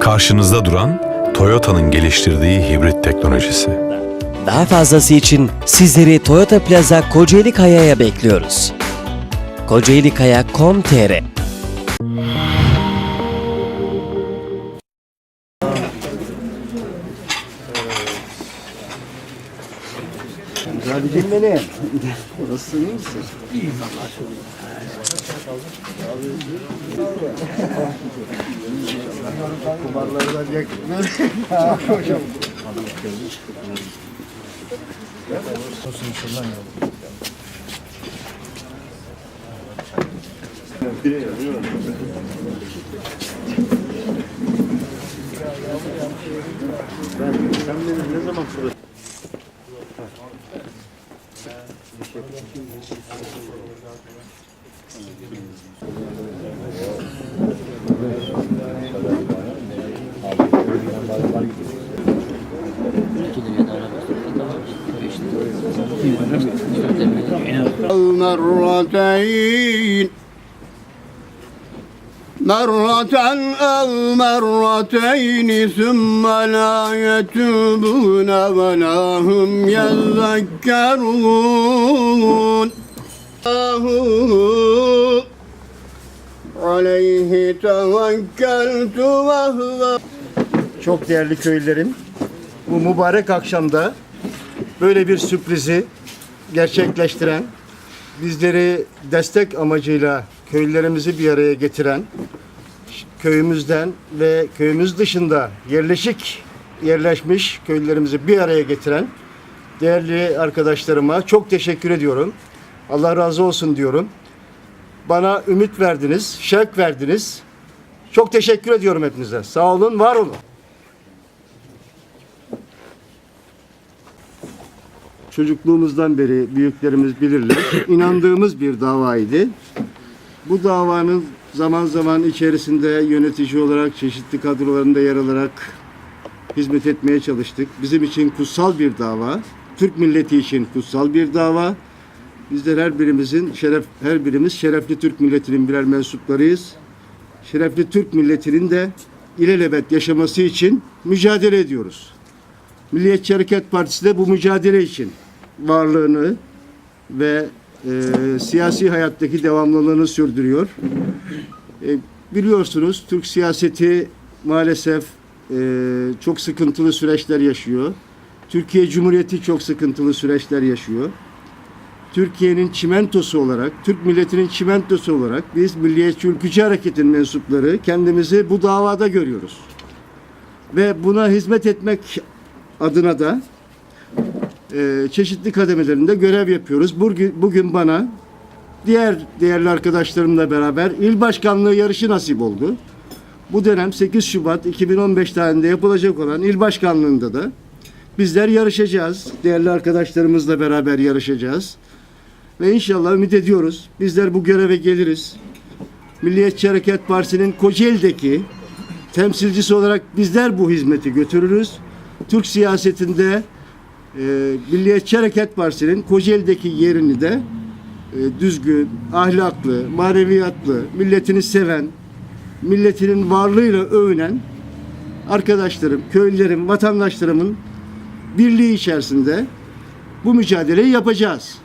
Karşınızda duran Toyota'nın geliştirdiği hibrit teknolojisi. Daha fazlası için sizleri Toyota Plaza Kocaeli Kaya'ya bekliyoruz. kocaelikaya.com.tr Abicim benim. Nasılsın iyi misin? İyiyim Kumarlardan yakın. Çok hoşum. Sen beni ne zaman sonra مرتين مرة أو مرتين ثم لا يتوبون ولا هم يذكرون الله عليه توكلت وهو Çok değerli köylülerim, bu mübarek akşamda böyle bir sürprizi gerçekleştiren, bizleri destek amacıyla köylülerimizi bir araya getiren, köyümüzden ve köyümüz dışında yerleşik yerleşmiş köylerimizi bir araya getiren değerli arkadaşlarıma çok teşekkür ediyorum. Allah razı olsun diyorum. Bana ümit verdiniz, şevk verdiniz. Çok teşekkür ediyorum hepinize. Sağ olun, var olun. Çocukluğumuzdan beri büyüklerimiz bilirler. İnandığımız bir davaydı. Bu davanın zaman zaman içerisinde yönetici olarak çeşitli kadrolarında yer alarak hizmet etmeye çalıştık. Bizim için kutsal bir dava. Türk milleti için kutsal bir dava. Bizler her birimizin şeref her birimiz şerefli Türk milletinin birer mensuplarıyız. Şerefli Türk milletinin de ilelebet yaşaması için mücadele ediyoruz. Milliyetçi Hareket Partisi de bu mücadele için varlığını ve e, siyasi hayattaki devamlılığını sürdürüyor. E, biliyorsunuz Türk siyaseti maalesef e, çok sıkıntılı süreçler yaşıyor. Türkiye Cumhuriyeti çok sıkıntılı süreçler yaşıyor. Türkiye'nin çimentosu olarak, Türk milletinin çimentosu olarak biz Milliyetçi Ülkücü Hareket'in mensupları kendimizi bu davada görüyoruz. Ve buna hizmet etmek adına da e, çeşitli kademelerinde görev yapıyoruz. Bugün, bugün bana diğer değerli arkadaşlarımla beraber il başkanlığı yarışı nasip oldu. Bu dönem 8 Şubat 2015 tarihinde yapılacak olan il başkanlığında da bizler yarışacağız. Değerli arkadaşlarımızla beraber yarışacağız. Ve inşallah ümit ediyoruz. Bizler bu göreve geliriz. Milliyetçi Hareket Partisi'nin Kocaeli'deki temsilcisi olarak bizler bu hizmeti götürürüz. Türk siyasetinde e, Milliyetçi Hareket Partisi'nin Kocaeli'deki yerini de e, düzgün, ahlaklı, maneviyatlı, milletini seven, milletinin varlığıyla övünen arkadaşlarım, köylülerim, vatandaşlarımın birliği içerisinde bu mücadeleyi yapacağız.